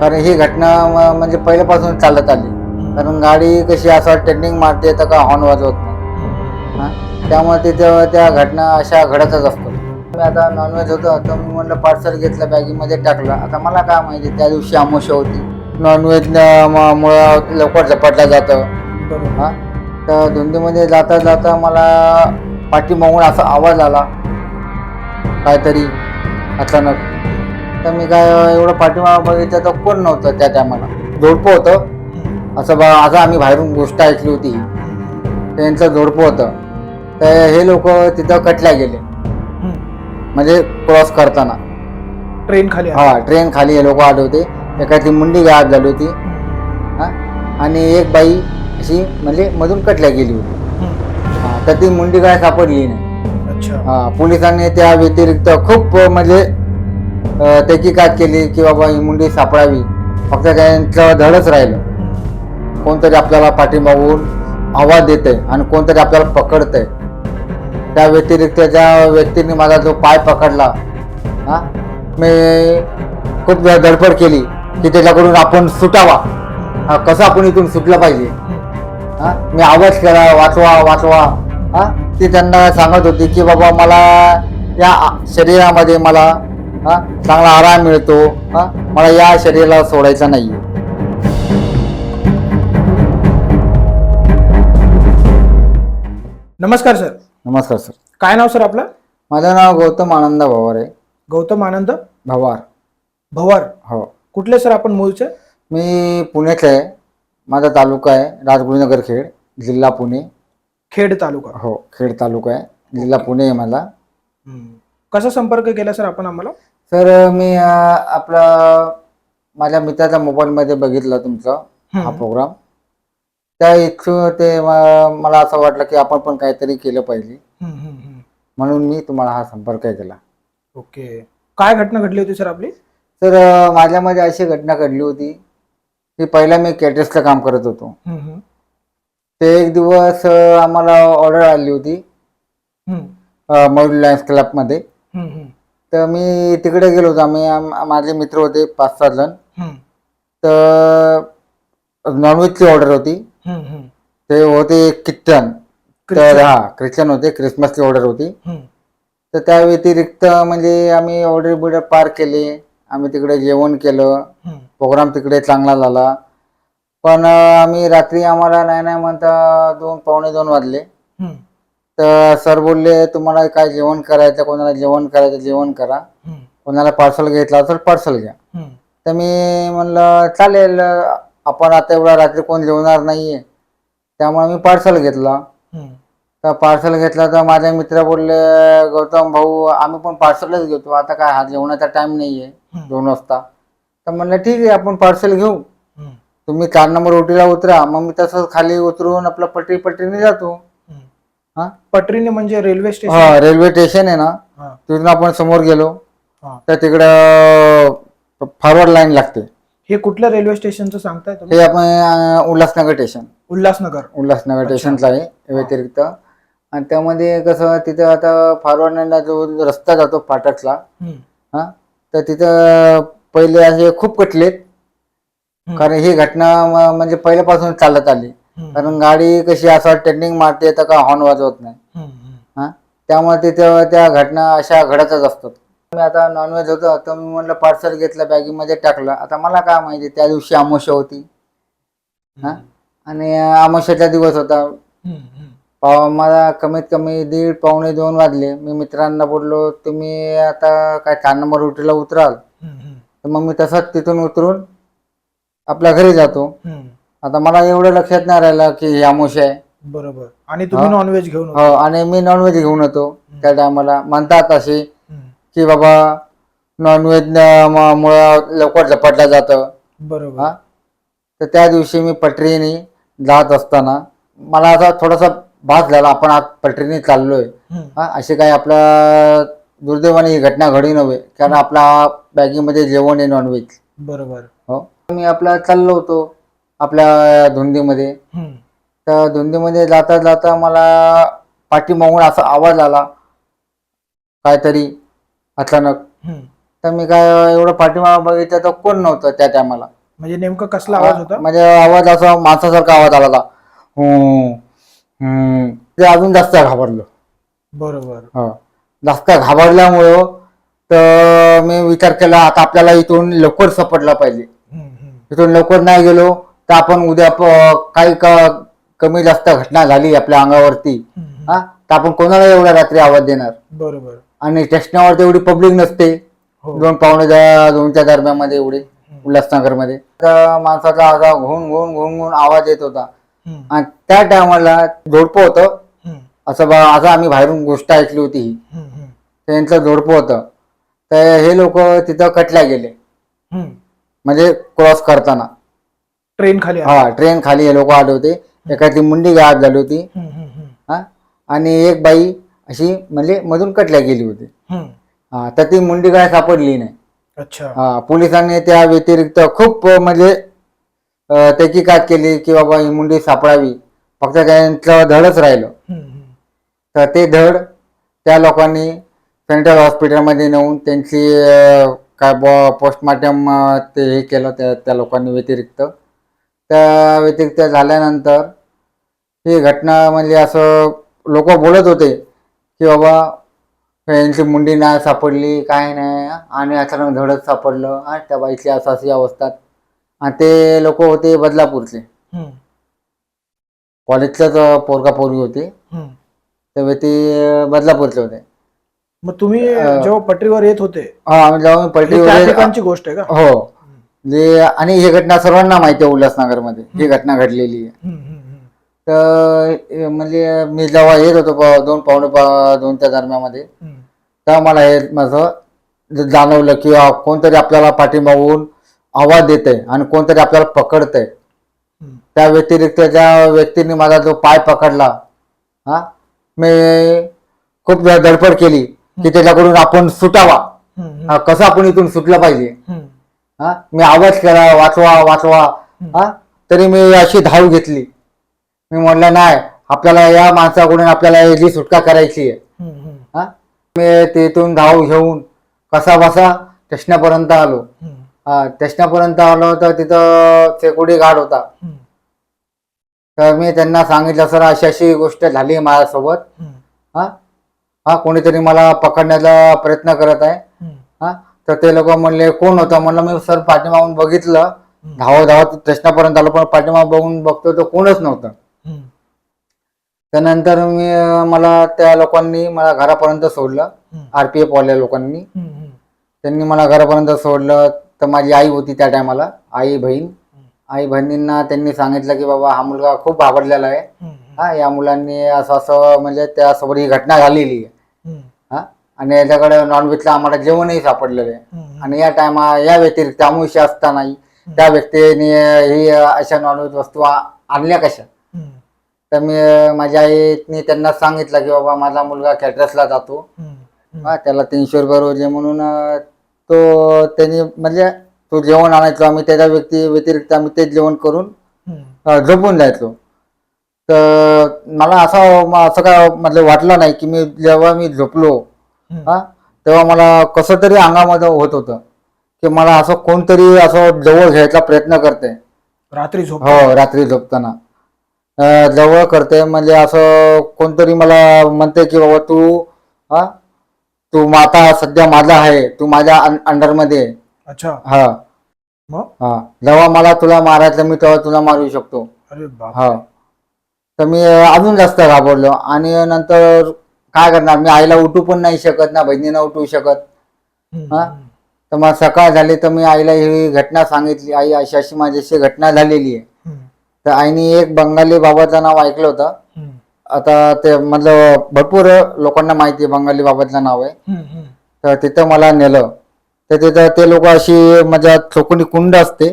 कारण ही घटना म- म्हणजे पहिल्यापासून चालत आली. कारण गाडी कशी असं टर्निंग मारते तर का हॉर्न वाजवत नाही. हा? त्यामुळे तिथे त्या घटना अशा घडतच असतात मी आता नॉनव्हेज होतं तर मी म्हणलं पार्सल घेतलं बॅगीमध्ये टाकलं. आता मला काय माहिती त्या दिवशी आमोशा होती. नॉनव्हेज मुळे लवकर झपटलं जातं. हा? तर धुंदीमध्ये जाता जाता मला पाठीमागून असा आवाज आला. काहीतरी अचानक. तर मी काय एवढं पाठीमागं बघितलं तर कोण नव्हतं त्या टायमाला झोडपं होतं. असं बा असं आम्ही बाहेरून गोष्ट ऐकली होती. त्यांचं झोडपं होतं. तर हे लोक तिथं कटल्या गेले. म्हणजे क्रॉस करताना. ट्रेन खाली हा ट्रेन खाली हे लोक आले होते. एखादी मुंडी गायब झाली होती. हा? आणि एक बाई अशी म्हणजे मधून कटल्या गेली होती. हा, तर ती मुंडी काय सापडली नाही. अच्छा. हा, पोलिसांनी त्या व्यतिरिक्त खूप म्हणजे तहकीकात केली की बाबा ही मुंडी सापडावी. फक्त त्यांचं धडच राहिलं. कोणतरी आपल्याला पाठीमागून आवाज देते आणि कोणतरी आपल्याला पकडतंय. त्या व्यतिरिक्त ज्या व्यक्तीने माझा जो पाय पकडला हा मी खूप धडपड केली की त्याच्याकडून आपण सुटावा. हा, कसं आपण इथून सुटलं पाहिजे? हा मी आवाज केला वाचवा वाचवा. हा ती त्यांना सांगत होती की बाबा मला या शरीरामध्ये मला हा? चांगला आराम मिळतो हा? मला या शरीराला सोडायचं नाही नमस्कार सर. नमस्कार सर. काय नाव सर आपलं? माझं नाव गौतम आनंद भवार आहे. गौतम आनंद भवार. भवार. हो. कुठले सर आपण मूळचे? मी पुण्याचे आहे. माझा तालुका आहे राजगुरुनगर खेड जिल्हा पुणे. खेड तालुका. हो खेड तालुका आहे. जिल्हा पुणे आहे माझा. कसा संपर्क केला सर आपण आम्हाला? सर मी अं, आपला माझ्या मित्राच्या मोबाईलमध्ये बघितलं तुमचं हा प्रोग्राम. त्या इच्छू ते म- मला असं वाटलं की आपण पण काहीतरी केलं पाहिजे. म्हणून मी तुम्हाला हा संपर्क केला. ओके. काय घटना घडली होती सर आपली? तर अं, माझ्यामध्ये अशी घटना घडली होती की पहिला मी कॅटरेसचं काम करत होतो. ते एक दिवस अं, आम्हाला ऑर्डर आली होती मयूर लायन्स क्लबमध्ये. तर मी तिकडे गेलो होतो. आम्ही आम- माझे मित्र होते पाच सात जण. तर नॉनव्हेजची ऑर्डर होती. ते होते किचन तर. हा ख्रिश्चन होते. क्रिसमसची ऑर्डर होती. तर त्या व्यतिरिक्त म्हणजे आम्ही ऑर्डर बिर्डर पार केले. आम्ही तिकडे जेवण केलं. प्रोग्राम तिकडे चांगला झाला. पण अं, आम्ही रात्री आम्हाला नाही नाही म्हणता दोन पावणे दोन वाजले. तर सर बोलले तुम्हाला काय जेवण करायचं? कोणाला जेवण करायचं जेवण करा. कोणाला पार्सल घेतला असेल पार्सल घ्या. तर मी म्हणलं चालेल आपण आता एवढा रात्री कोण जेवणार नाहीये. त्यामुळे मी पार्सल घेतला. तर पार्सल घेतला तर माझे मित्र बोलले गौतम भाऊ आम्ही पण पार्सलच घेतो. आता काय हा जेवणाचा टाइम नाहीये. दोन वाजता. तर म्हणलं ठीक आहे आपण पार्सल घेऊ. तुम्ही चार नंबर ओटीला उतरा. मग मी तसंच खाली उतरून आपलं पटरी पटरीने जातो. हा? पटरीने म्हणजे रेल्वे स्टेशन हा रेल्वे स्टेशन आहे ना. हा, तिथून आपण समोर गेलो. हा. तर तिकडं फॉरवर्ड लाईन लागते. हे कुठल्या रेल्वे स्टेशनचं सांगताय तुम्ही? हे आपण अं, उल्हासनगर स्टेशन उल्हासनगर. उल्हासनगर स्टेशनचं आहे या व्यतिरिक्त. आणि त्यामध्ये कसं तिथं आता फॉरवर्ड लाईनला जो रस्ता जातो फाटकला हा तर तिथं पहिले असे खूप कटलेत कारण ही घटना म- म्हणजे पहिल्यापासून चालत आली. कारण गाडी कशी असं टर्निंग मारते तर का हॉर्न वाजवत नाही. हा? त्यामुळे तिथे त्या घटना अशा घडतच असतात. मी आता नॉनव्हेज होतं तर मी म्हणलं पार्सल घेतलं बॅगीमध्ये टाकलं. आता मला काय माहिती त्या दिवशी आमोशा होती. हा? आणि आमोशाचा दिवस होता. पाव मला कमीत कमी दीड पावणे दोन वाजले. मी मित्रांना बोललो तुम्ही आता काय चार नंबर रुटीला उतराल. तर मग मी तसंच तिथून उतरून आपल्या घरी जातो. आता मला एवढं लक्षात नाही राहिलं की ही आमोशा आहे. बरोबर. आणि तुम्ही हा. नॉनव्हेज घेऊन होते. हो आणि मी नॉनव्हेज घेऊन येतो त्या टायमाला. म्हणतात असे हम्म. की बाबा नॉनव्हेज मुळे लवकर झपटलं जातं. बरोबर. हा? तर त्या दिवशी मी पटरीने जात असताना मला असा थोडासा भास झाला. आपण आज पटरीने चाललोय. हम्म. हा? अशी काही आपल्या दुर्दैवाने ही घटना घडी नव्हे. कारण आपला बॅगीमध्ये जेवण आहे नॉनव्हेज बरोबर. हो? मी आपला चाललो होतो. आपल्या धुंदीमध्ये. हम्म. तर धुंदीमध्ये जाता जाता मला पाठीमागून असा आवाज आला. काहीतरी अचानक. हम्म. तर मी काय एवढं पाठीमागं बघितलं तर कोण नव्हतं त्या टायमाला. म्हणजे नेमकं कसला आवाज होता? म्हणजे आवाज असा माणसासारखा आवाज आला होता. ते अजून जास्त घाबरलो. बरोबर. हो. जास्त घाबरल्यामुळं तर मी विचार केला आता आपल्याला इथून लवकर सापडला पाहिजे. हम्म, हम्म. इथून लवकर नाही गेलो. तर आपण उद्या काही क- कमी जास्त घटना झाली आपल्या अंगावरती. हा? तर आपण कोणाला एवढ्या रात्री आवाज देणार? बरोबर. आणि स्टेशनावर तेवढी पब्लिक नसते. हो. दोन पावणे दोनच्या दरम्यान एवढे उल्हासनगरमध्ये. त्या माणसाचा असा घुण घुण घुण घुण आवाज येत होता. आणि त्या टायमाला झोडपं होतं. असं बा असं आम्ही बाहेरून गोष्ट ऐकली होती ही. त्यांचं झोडपं होतं. तर हे लोक तिथं कटल्या गेले. म्हणजे क्रॉस करताना. ट्रेन खाली. हा ट्रेन खाली हे लोक आले होते. एखादी मुंडी गायब झाली होती. हा? आणि एक बाई अशी म्हणजे मधून कटल्या गेली होती. हा तर ती मुंडी काय सापडली नाही. अच्छा. हा पोलिसांनी त्या व्यतिरिक्त खूप म्हणजे तहकीकात केली की बाबा ही मुंडी सापडावी. फक्त त्यांचं धडच राहिलं. तर ते धड त्या लोकांनी सेंट्रल हॉस्पिटलमध्ये नेऊन त्यांची काय पोस्टमार्टम ते हे केलं त्या त्या लोकांनी व्यतिरिक्त. त्या व्यतिरिक्त झाल्यानंतर ही घटना म्हणजे असं लोक बोलत होते की बाबा यांची मुंडी नाही सापडली काय नाही आणि अचानक धडच सापडलं आणि त्या बाईची असं अशी अवस्था. आणि ते लोक होते बदलापूरचे. हम्म, कॉलेजच्याच पोरगा पोरगी होते. तर ते बदलापूरचे होते. मग तुम्ही जेव्हा पटरीवर येत होते हा जेव्हा मी त्या पलटीवर ठिकाणची गोष्ट आहे का? हो. आणि ही घटना सर्वांना माहिती आहे उल्हासनगरमध्ये ही घटना घडलेली आहे. तर अं, म्हणजे मी जेव्हा येत होतो प- दोन पावणे पा- दोनच्या दरम्यामध्ये हम्म, तेव्हा मला हे माझं ज- जाणवलं की कोणतरी आपल्याला पाठीमागून आवाज देते आणि कोणतरी आपल्याला पकडतंय. हम्म. त्या व्यतिरिक्त ज्या व्यक्तीने माझा जो पाय पकडला हा मी खूप वेळा धडपड केली की त्याच्याकडून आपण सुटावा. हा, कसं आपण इथून सुटलं पाहिजे? हम्म. हा? मी आवाज केला वाचवा वाचवा. हा? तरी मी अशी धाव घेतली. मी म्हटलं नाही आपल्याला या माणसाकडून आपल्याला याची सुटका करायची आहे. हा? मी तिथून धाव घेऊन कसा बसा स्टेशनापर्यंत आलो. हा स्टेशनापर्यंत आलो तर तिथं सेक्युरिटी गार्ड होता. तर मी त्यांना सांगितलं सर अशी अशी गोष्ट झाली माझ्यासोबत. हा? हा कोणीतरी मला पकडण्याचा प्रयत्न करत आहे. तर ते लोक म्हणले कोण होतं? म्हणलं मी सर पाठीमागून बघितलं. हम्म. धावत स्टेशनापर्यंत आलो पण पाठीमाग बघून बघतो तर कोणच नव्हतं. त्यानंतर मी मला त्या लोकांनी मला घरापर्यंत सोडलं आरपीएफ वाल्या लोकांनी. त्यांनी मला घरापर्यंत सोडलं तर माझी आई होती त्या टायमाला आई बहीण. आई बहिणींना त्यांनी सांगितलं की बाबा हा मुलगा खूप घाबरलेला आहे. हा या मुलांनी असं असं म्हणजे त्यासोबत ही घटना झालेली आहे. आणि याच्याकडे नॉनव्हेजला आम्हाला जेवणही सापडलेलं आहे आणि या टायमा या व्यतिरिक्त अमुष्य असतानाही त्या व्यक्तीने ही अशा नॉनव्हेज वस्तू आणल्या कशा? तर मी माझ्या आईने त्यांना सांगितलं की बाबा माझा मुलगा कॅटरसला जातो. हा त्याला तीनशे रुपये रोज आहे म्हणून तो त्यांनी म्हणजे तो जेवण आणायचो आम्ही त्याच्या व्यक्ती व्यतिरिक्त आम्ही तेच जेवण करून झोपून जायचो. तर मला असं असं काय म्हणजे वाटलं नाही की मी जेव्हा मी झोपलो. हा? तेव्हा मला कसं तरी अंगामध्ये होत होतं की मला असं कोणतरी असं जवळ घ्यायचा प्रयत्न करते. रात्री झोप. हो रात्री झोपताना. अं, जवळ करते म्हणजे असं कोणतरी मला म्हणते की बाबा तू हा? तू आता सध्या माझा आहे तू माझ्या अंडरमध्ये. अच्छा. हा. मग? हा. जेव्हा मला तुला मारायचं मी तेव्हा तुला मारू शकतो. अरे बाप हा. तर मी अं, अजून जास्त घाबरलो आणि नंतर काय करणार? मी आईला उठू पण नाही शकत ना बहिणीला उठवू शकत. हा? तर मग सकाळ झाली तर मी आईला ही घटना सांगितली. आई अशी अशी माझी अशी घटना झालेली आहे. तर आईने एक बंगाली बाबाचं नाव ऐकलं होतं. आता ते मतलब भरपूर लोकांना माहिती आहे बंगाली बाबाचं नाव आहे. तर तिथं मला नेलं. तर तिथं ते लोक अशी माझ्या चौकोनी कुंड असते.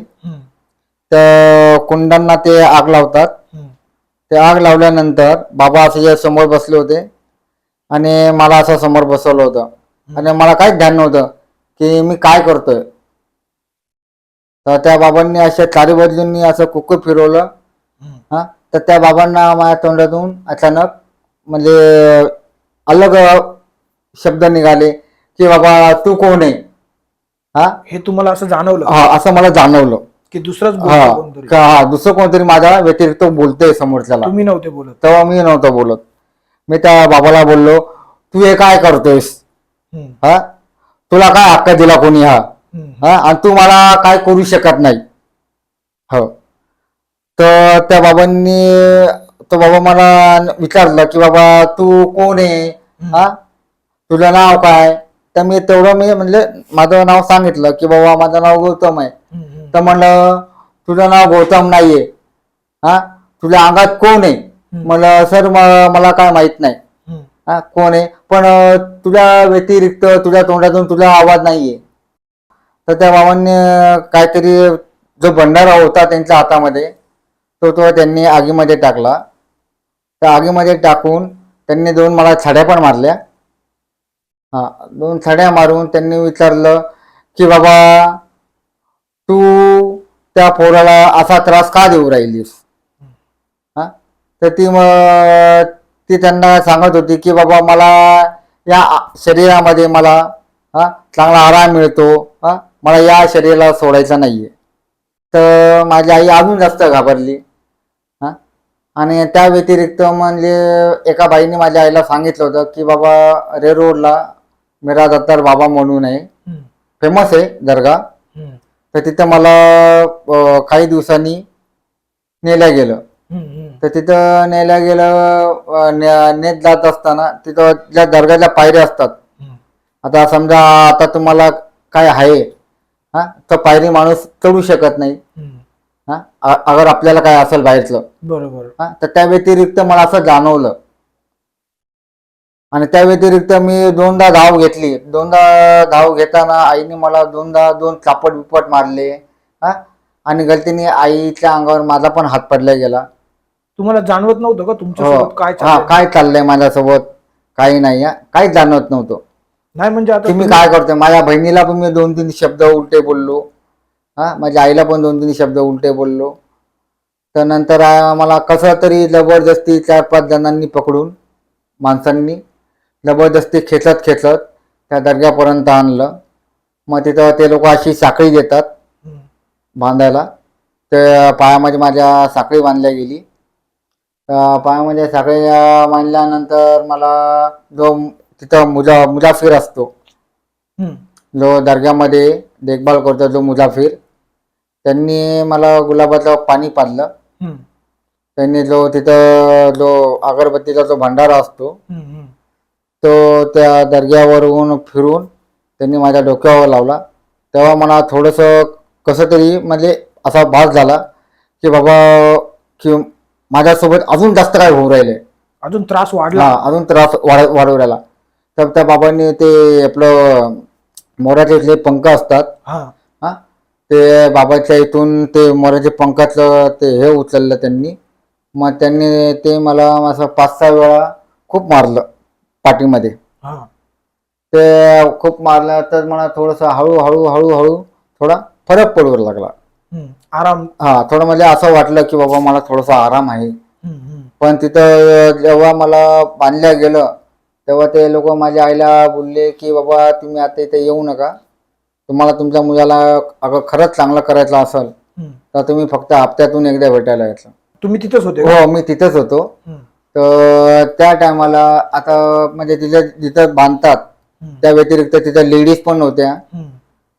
त्या कुंडांना ते आग लावतात. ते आग लावल्यानंतर बाबा असे समोर बसले होते आणि मला असं समोर बसवलं होतं. आणि मला काहीच ध्यान नव्हतं की मी काय करतोय. तर त्या बाबांनी अशा चारी बाजूंनी असं कुकर फिरवलं. हा? तर त्या बाबांना माझ्या तोंडातून अचानक म्हणजे अलग शब्द निघाले की बाबा तू कोण आहे? हा? हे तुम्हाला असं जाणवलं हा असं मला जाणवलं. की दुसरंच हा. का हा दुसरं कोणतरी माझ्या व्यतिरिक्त बोलतोय समोरच्याला. तुम्ही नव्हते बोलत. तेव्हा मी नव्हतो बोलत. मी त्या बाबाला बोललो तू हे काय करतोयस? हा? तुला काय हक्क दिला कोणी हा? हा? आणि तू मला काय करू शकत नाही. हो. तर त्या बाबांनी तो बाबा मला विचारलं की बाबा तू कोण आहे? हा? तुझं नाव काय? तर मी तेवढं मी म्हणजे माझं नाव सांगितलं की बाबा माझं नाव गौतम आहे. तर म्हणलं तुझं नाव गौतम नाहीये. हा? तुझ्या अंगात कोण आहे? मला सर मला काय माहीत नाही. हा कोण आहे? पण तुझ्या व्यतिरिक्त तुझ्या तोंडातून तुझा आवाज नाहीये. तर त्या बाबांनी काहीतरी जो भंडारा होता त्यांच्या हातामध्ये तो तो त्यांनी आगीमध्ये टाकला. त्या आगीमध्ये टाकून त्यांनी दोन मला छड्या पण मारल्या. हा दोन छड्या मारून त्यांनी विचारलं की बाबा तू त्या पोराला असा त्रास का देऊ राहिलीस? तर ती मग ती त्यांना सांगत होती की बाबा मला या शरीरामध्ये मला हा चांगला आराम मिळतो हा मला या शरीराला सोडायचं नाहीये. तर माझी आई अजून जास्त घाबरली हा आणि त्या व्यतिरिक्त म्हणजे एका बाईने माझ्या आईला सांगितलं होतं की बाबा रे रोडला मेरा दत्तार बाबा म्हणून आहे. फेमस आहे दर्गा. तर तिथं मला काही दिवसांनी नेलं गेलं. तर तिथं नेल्या गेलं नेत जात असताना तिथं ज्या दर्गाच्या पायऱ्या असतात. आता समजा आता तुम्हाला काय आहे हा तर पायरी माणूस चढू शकत नाही. हा अगर आपल्याला काय असेल बाहेरचं. बरोबर. हा तर त्या व्यतिरिक्त मला असं जाणवलं. आणि त्या व्यतिरिक्त मी दोनदा धाव घेतली. दोनदा धाव घेताना आईने मला दोनदा दोन चापट बिपट मारले. हा आणि गलतीने आईच्या अंगावर माझा पण हात पडला गेला. तुम्हाला जाणवत नव्हतं का तुमच्यासोबत काय हा चाललंय? काय चाललंय माझ्यासोबत? काही नाही हा. काहीच जाणवत नव्हतं. नाही म्हणजे आता की मी तुम्ही- काय करतोय? माझ्या बहिणीला पण मी दोन तीन शब्द उलटे बोललो. हा माझ्या आईला पण दोन तीन शब्द उलटे बोललो. तर नंतर आ- मला कसं तरी जबरदस्ती चार पाच जणांनी पकडून माणसांनी जबरदस्ती खेचत खेचत त्या दर्ग्यापर्यंत आणलं. मग तिथं ते लोक अशी साखळी देतात हम्म, बांधायला. त्या पायामध्ये माझ्या साखळी बांधल्या गेली. पायामध्ये साखळी अं, बांधल्यानंतर मला जो तिथं मुजा मुजाफिर असतो. जो दर्ग्यामध्ये देखभाल करतो जो मुजाफिर त्यांनी मला गुलाबाचं पाणी पाजलं. त्यांनी जो तिथं जो अगरबत्तीचा जो भंडारा असतो. तो त्या दर्ग्यावरून फिरून त्यांनी माझ्या डोक्यावर लावला. तेव्हा मला थोडंसं कसं तरी म्हणजे असा भास झाला की बाबा की माझ्यासोबत अजून जास्त काय होऊ राहिले. अजून त्रास वाढला. हा अजून त्रास वाढ वाढू राहिला. तर त्या बाबांनी ते आपलं मोराचे इथले पंख असतात. हा. हा ते बाबाच्या इथून ते मोराचे पंखाचं ते हे उचललं त्यांनी. मग त्यांनी ते मला असं पाच सहा वेळा खूप मारलं पाठीमध्ये. हा. ते खूप मारलं तर मला थोडंसं हळूहळू हळूहळू थोडा फरक पडू लागला. आराम. हा थोडं म्हणजे असं वाटलं की बाबा मला थोडासा आराम आहे. पण तिथं जेव्हा मला बांधल्या गेलं तेव्हा ते लोक माझ्या आईला बोलले की बाबा तुम्ही आता इथे येऊ नका. तुम्हाला तुमच्या मुलाला अगं खरंच चांगलं करायचं असेल. तर तुम्ही फक्त हप्त्यातून एकदा भेटायला यायचं. तुम्ही तिथेच होते? हो मी तिथेच होतो. तर त्या टायमाला आता म्हणजे तिथं जिथं बांधतात त्या व्यतिरिक्त तिथं लेडीज पण होत्या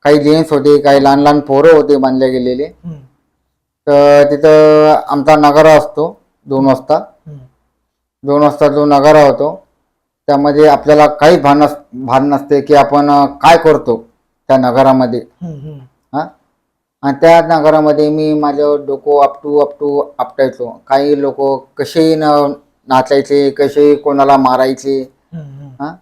काही जेंट्स होते काही लहान लहान पोरं होते बांधले गेलेले. तर तिथं आमचा नगारा असतो दोन वाजता. दोन वाजता जो नगारा होतो त्यामध्ये आपल्याला काही भान नस भान नसते की आपण काय करतो त्या नगरामध्ये. हा? आणि त्या नगरामध्ये मी माझं डोकं आपटू आपटू आपटायचो. काही लोक कसेही न नाचायचे कसेही कोणाला मारायचे. हा?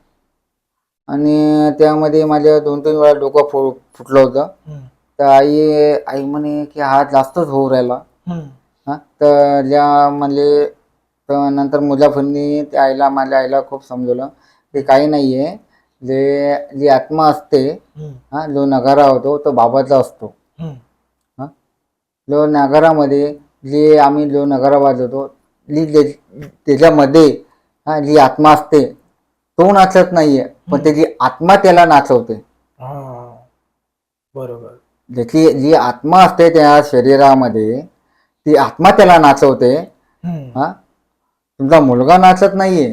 आणि त्यामध्ये माझं दोन तीन वेळा डोकं फु फुटलं होतं. हम्म, तर आई आई म्हणे की हा जास्तच होऊ राहिला. हम्म. हा? तर ज्या म्हणजे तर नंतर मुजाफरनी त्या आईला माझ्या आईला खूप समजवलं की काही नाही आहे जे जी आत्मा असते हम्म, हा जो नगारा होतो तो बाबाचा असतो. हम्म. हा? जो नगारामध्ये जे आम्ही जो नगारा वाजवतो जी जे- त्याच्यामध्ये हा जी आत्मा असते तो नाचत नाहीये पण त्याची आत्मा त्याला नाचवते. हा. बरोबर. ज्याची जी आत्मा असते त्या शरीरामध्ये ती आत्मा त्याला नाचवते. हा? तुमचा मुलगा नाचत नाहीये.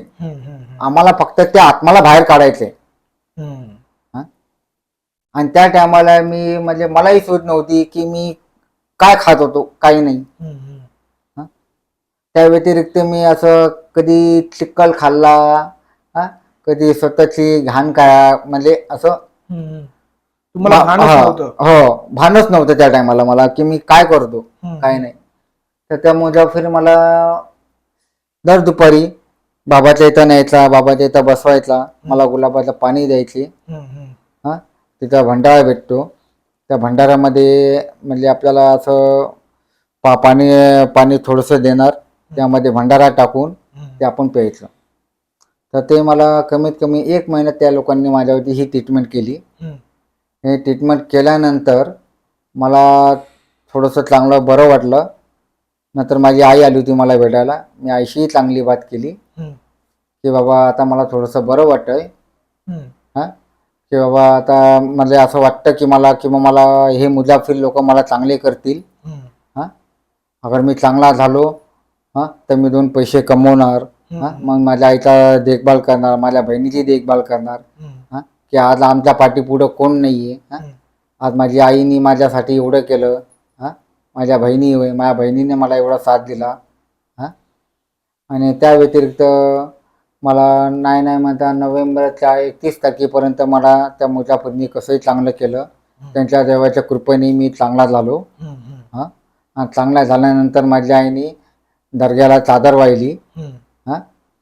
आम्हाला फक्त त्या आत्माला बाहेर काढायचे. आणि त्या टायमाला मी म्हणजे मलाही सोच नव्हती की मी काय खात होतो काही नाही. त्या व्यतिरिक्त मी असं कधी चिक्कल खाल्ला कधी स्वतःची घाण काय म्हणजे असं हम्म. तुम्हाला हा, भानच हा, नव्हतं हो भानच नव्हतं त्या टायमाला मला की मी काय करतो हम्म. काय नाही तर त्या मुजाफिर मला दर दुपारी बाबाच्या इथं न्यायचा बाबाच्या इथं बसवायचा मला गुलाबाचं पाणी द्यायची हम्म, हम्म. हा तिथं भंडारा भेटतो त्या भंडाऱ्यामध्ये म्हणजे आपल्याला असं पा पाणी पाणी थोडंसं देणार त्यामध्ये भंडारा टाकून हम्म. ते आपण प्यायचं तर ते मला कमीत कमी एक महिन्यात त्या लोकांनी माझ्यावरती ही ट्रीटमेंट केली. हे ट्रीटमेंट केल्यानंतर मला थोडंसं चांगलं बरं वाटलं. नंतर माझी आई आली होती मला भेटायला. मी आईशीही चांगली बात केली. की बाबा आता मला थोडंसं बरं वाटतंय. हां? की बाबा आता म्हणजे असं वाटतं की मला किंवा मला हे मुजाफिर लोक मला चांगले करतील. हां? अगर मी चांगला झालो हां तर मी दोन पैसे कमवणार. हां. मग माझ्या आईचा देखभाल करणार माझ्या बहिणीची देखभाल करणार. हां? की आज आमच्या पाठीपुढं कोण नाही आहे हां? हम्म. आज माझी आईने माझ्यासाठी एवढं केलं हां? माझ्या बहिणी होय माझ्या बहिणीने मला एवढा साथ दिला हां? आणि त्या व्यतिरिक्त मला नाही नाही म्हणता नोव्हेंबरच्या एकतीस तारखेपर्यंत मला त्या मुजाफरनी कसंही चांगलं केलं. त्यांच्या देवाच्या कृपेने मी चांगला झालो. हां? चांगला झाल्यानंतर माझ्या आईने दर्ग्याला चादर वाहिली.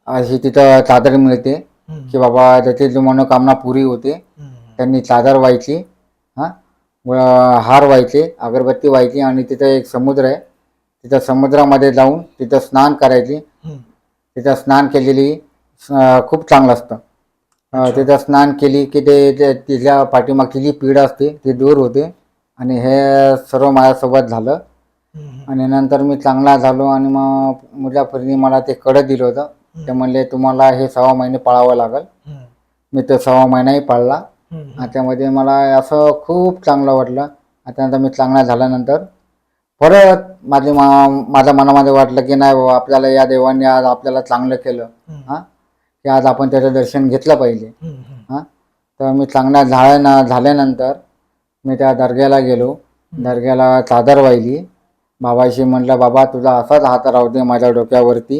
अशी तिथं चादर मिळते. की बाबा त्याची जी मनोकामना पुरी होते. त्यांनी चादर व्हायची हां हार व्हायचे अगरबत्ती व्हायची आणि तिथं एक समुद्र आहे तिथं समुद्रामध्ये जाऊन तिथं स्नान करायची. तिथं स्नान केलेली खूप चांगलं असतं. तिथं स्नान केली की ते तिच्या पाठीमागची जी पीड असते ती दूर होते आणि हे सर्व माझ्यासोबत झालं. आणि नंतर मी चांगला झालो आणि मग मुजाफरनी मला ते कडं दिलं होतं ते म्हणले तुम्हाला हे सहा महिने पाळावं लागेल. मी तो सहा महिनाही पाळला. त्यामध्ये मला असं खूप चांगलं वाटलं. त्यानंतर मी चांगला झाल्यानंतर परत माझे मा माझ्या मनामध्ये वाटलं की नाही बाबा आपल्याला या देवाने आज आपल्याला चांगलं केलं. हां? की आज आपण त्याचं दर्शन घेतलं पाहिजे. हां? तर मी चांगला झाल्या झाल्यानंतर मी त्या दर्ग्याला गेलो. दर्ग्याला चादर वाहिली. बाबाशी म्हटलं बाबा तुझा असाच हात राहू दे माझ्या डोक्यावरती.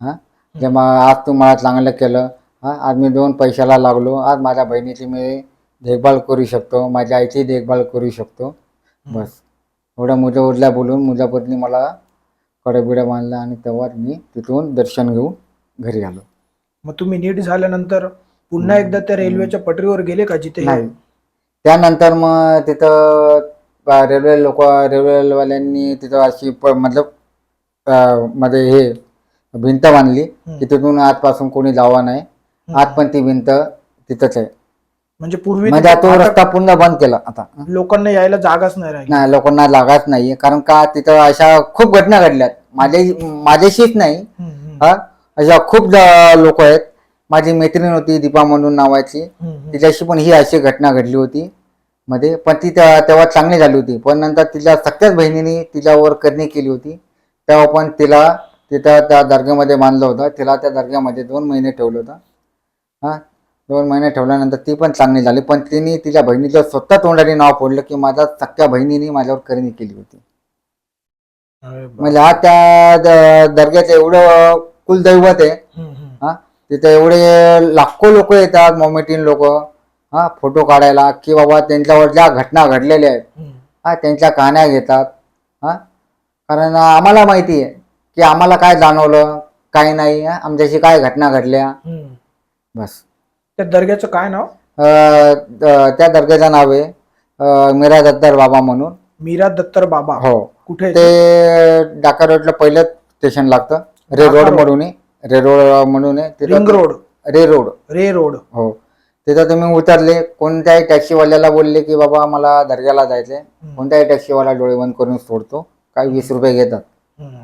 हां? जेव्हा आज तू मला चांगलं केलं हां? आज मी दोन पैशाला लागलो. आज माझ्या बहिणीची मी देखभाल करू शकतो. माझ्या आईची देखभाल करू शकतो. बस. एवढ्या मुजावरला बोलून मुजापतनी मला कडेबिड्या बांधला आणि तेव्हाच मी तिथून दर्शन घेऊन घरी आलो. मग तुम्ही नीट झाल्यानंतर पुन्हा एकदा त्या रेल्वेच्या पटरीवर गेले का जिथे नाही. त्यानंतर मग तिथं रेल्वे लोक रेल्वेवाल्यांनी तिथं अशी प मतलब अं, मध्ये हे भिंत बांधली. की तिथून आजपासून कोणी जावा नाही. आज पण ती भिंत तिथंच आहे. म्हणजे पूर्वी म्हणजे तो रस्ता पूर्ण बंद केला आता. लोकांना यायला जागाच नाही राहिली. नाही लोकांना लागाच नाहीये. कारण का तिथं अशा खूप घटना घडल्यात. माझ्या माझ्याशीच नाही. हा? अशा खूप लोक आहेत. माझी मैत्रीण होती दीपा म्हणून नावाची. तिच्याशी पण ही अशी घटना घडली होती. मध्ये पण ती तेव्हा चांगली झाली होती. पण नंतर तिच्या सख्याच बहिणीने तिच्यावर करणी केली होती. तेव्हा पण तिला तिथं त्या दर्ग्यामध्ये बांधलं होतं. तिला त्या दर्ग्यामध्ये दोन महिने ठेवलं होतं. हा? दोन महिने ठेवल्यानंतर ती पण चांगली झाली. पण तिने तिच्या बहिणीचं स्वतः तोंडाने नाव फोडलं की माझ्या सख्या बहिणीने माझ्यावर करणी केली होती. म्हणजे हा त्या दर्ग्याचं एवढं कुलदैवत आहे. हा? तिथे एवढे लाखो लोक येतात मोमेटीन लोक. हा? फोटो काढायला की बाबा त्यांच्यावर ज्या घटना घडलेल्या आहेत. हा त्यांच्या कहाण्या घेतात. हा? कारण आम्हाला माहिती आहे. की आम्हाला काय जाणवलं काय नाही हा, आमच्याशी काय घटना घडल्या? हम्म. बस. त्या दर्ग्याचं काय नाव? अं, द- त्या दर्ग्याचं नाव आहे अं, मीरा दत्तर बाबा म्हणून. मीरा दत्तर बाबा. हो. कुठे आहे ते? डाका रोडला पहिलं स्टेशन लागतं. रे डाका रोड रोड. म्हणून आहे. रे रोड म्हणून आहे. Ring road. Reay Road. Reay Road. हो. तिथं तुम्ही उतरले कोणत्याही टॅक्सीवाल्याला बोलले की बाबा मला दर्ग्याला जायचंय. हम्म. कोणत्याही टॅक्सीवाला डोळे बंद करून सोडतो. काही वीस रुपये घेतात. हम्म.